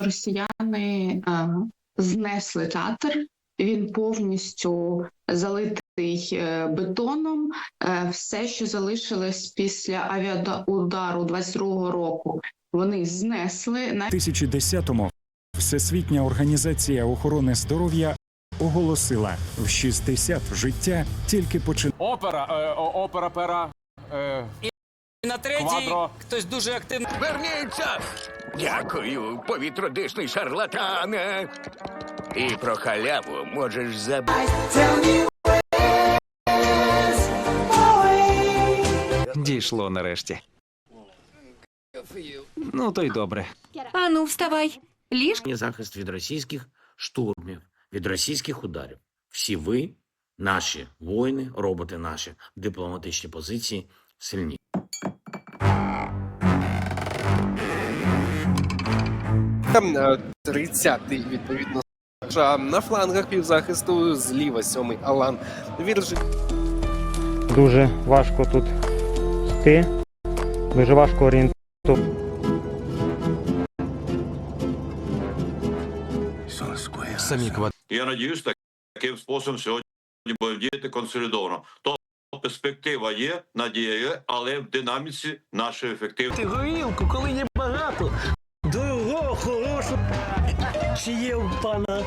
росіяни е, знесли театр. Він повністю залитий е, бетоном. Е, Все, що залишилось після авіаудару 22-го року, вони знесли. На 2010-му Всесвітня організація охорони здоров'я оголосила в 60 життя тільки починає. Опера, е, опера пера. Е, на третій Квадро. хтось дуже активно. Верніться! Дякую, повітродишний шарлатане. І про халяву можеш забути. Дійшло нарешті. Ну, то й добре. Ану, вставай. Ліж Ні захист від російських штурмів, від російських ударів. Всі ви, наші воїни, роботи наші, дипломатичні позиції сильні. 30-й, відповідно, на флангах півзахисту зліва сьомий Алан Віржи. Дуже важко тут йти, дуже важко орієнтувати. Самі квад... Я надіюсь, так- таким способом сьогодні буде діяти консолідовано. То перспектива є, надія є, але в динаміці нашої ефективності. Горілку, коли є багато. Дорого, хорошу. Чи є у пана